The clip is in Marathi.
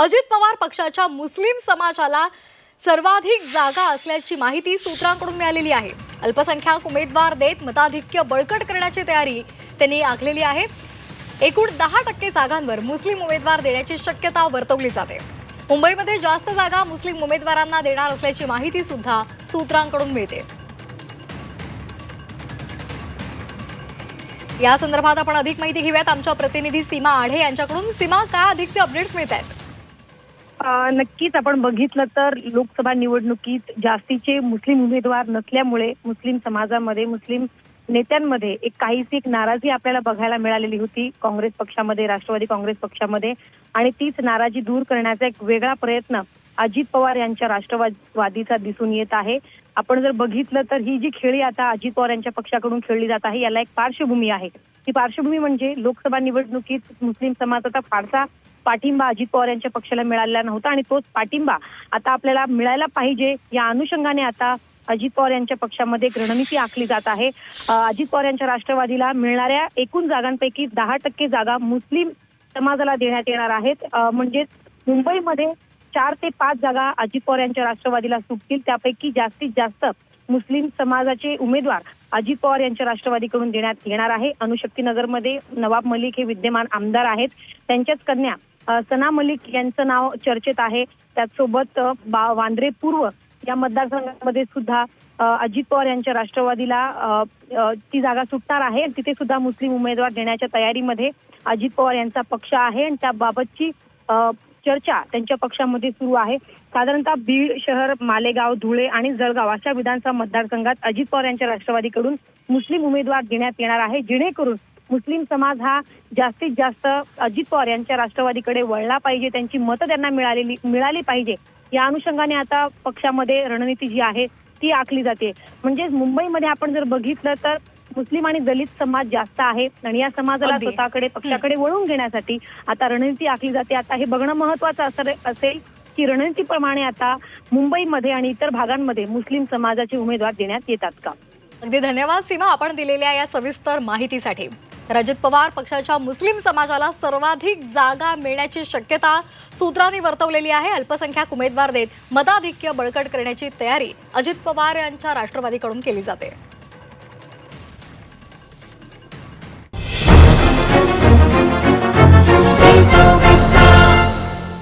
अजित पवार पक्षाच्या मुस्लिम समाजाला सर्वाधिक जागा असल्याची माहिती सूत्रांकडून मिळालेली आहे. अल्पसंख्याक उमेदवार देत मताधिक्य बळकट करण्याची तयारी त्यांनी आखलेली आहे. एकूण दहा टक्के जागांवर मुस्लिम उमेदवार देण्याची शक्यता वर्तवली जाते. मुंबईमध्ये जास्त जागा मुस्लिम उमेदवारांना देणार असल्याची माहिती सुद्धा सूत्रांकडून मिळते. या संदर्भात आपण अधिक माहिती घेऊयात. आमच्या प्रतिनिधी सीमा आढे यांच्याकडून. सीमा काय अधिकचे अपडेट्स मिळत आहेत नक्कीच आपण बघितलं तर लोकसभा निवडणुकीत जास्तीचे मुस्लिम उमेदवार नसल्यामुळे मुस्लिम समाजामध्ये मुस्लिम नेत्यांमध्ये एक काहीशी एक नाराजी आपल्याला बघायला मिळालेली होती काँग्रेस पक्षामध्ये राष्ट्रवादी काँग्रेस पक्षामध्ये. आणि तीच नाराजी दूर करण्याचा एक वेगळा प्रयत्न अजित पवार यांच्या राष्ट्रवादीचा दिसून येत आहे. आपण जर बघितलं तर ही जी खेळी आता अजित पवार यांच्या पक्षाकडून खेळली जात आहे याला एक पार्श्वभूमी आहे. ती पार्श्वभूमी म्हणजे लोकसभा निवडणुकीत मुस्लिम समाजाचा फारसा पाठिंबा अजित पवार यांच्या पक्षाला मिळालेला नव्हता आणि तोच पाठिंबा आता आपल्याला मिळायला पाहिजे या अनुषंगाने आता अजित पवार यांच्या पक्षामध्ये एक रणनीती आखली जात आहे. अजित पवार यांच्या राष्ट्रवादीला मिळणाऱ्या एकूण जागांपैकी दहा टक्के जागा मुस्लिम समाजाला देण्यात येणार आहेत. म्हणजेच मुंबईमध्ये चार ते पाच जागा अजित पवार यांच्या राष्ट्रवादीला सुटतील. त्यापैकी जास्तीत जास्त मुस्लिम समाजाचे उमेदवार अजित पवार यांच्या राष्ट्रवादीकडून देण्यात येणार आहे. अणुशक्तीनगरमध्ये नवाब मलिक हे विद्यमान आमदार आहेत. त्यांच्याच कन्या सना मलिक यांचं नाव चर्चेत आहे. त्याचसोबत बा- वांद्रे पूर्व या मतदारसंघामध्ये सुद्धा अजित पवार यांच्या राष्ट्रवादीला ती जागा सुटणार आहे. तिथे सुद्धा मुस्लिम उमेदवार देण्याच्या तयारीमध्ये अजित पवार यांचा पक्ष आहे. आणि त्याबाबतची चर्चा त्यांच्या पक्षामध्ये सुरू आहे. साधारणतः बीड शहर मालेगाव धुळे आणि जळगाव अशा विधानसभा मतदारसंघात अजित पवार यांच्या राष्ट्रवादीकडून मुस्लिम उमेदवार देण्यात येणार आहे. जेणेकरून मुस्लिम समाज हा जास्तीत जास्त अजित पवार यांच्या राष्ट्रवादीकडे वळला पाहिजे त्यांची मतं त्यांना मिळालेली मिळाली पाहिजे. या अनुषंगाने आता पक्षामध्ये रणनीती जी आहे ती आखली जाते. म्हणजेच मुंबईमध्ये आपण जर बघितलं तर मुस्लिम आणि दलित समाज जास्त आहे आणि या समाजाला. स्वतःकडे पक्षाकडे वळवून घेण्यासाठी आता रणनीती आखली जाते. आता हे बघणं महत्वाचं असेल की रणनीतीप्रमाणे आता मुंबईमध्ये आणि इतर भागांमध्ये मुस्लिम समाजाचे उमेदवार देण्यात येतात का? अगदी धन्यवाद सीमा. आपण दिलेल्या या सविस्तर माहितीसाठी तर अजित पवार पक्षाच्या मुस्लिम समाजाला सर्वाधिक जागा मिळण्याची शक्यता सूत्रांनी वर्तवलेली आहे. अल्पसंख्याक उमेदवार देत मताधिक्य बळकट करण्याची तयारी अजित पवार यांच्या राष्ट्रवादीकडून केली जाते.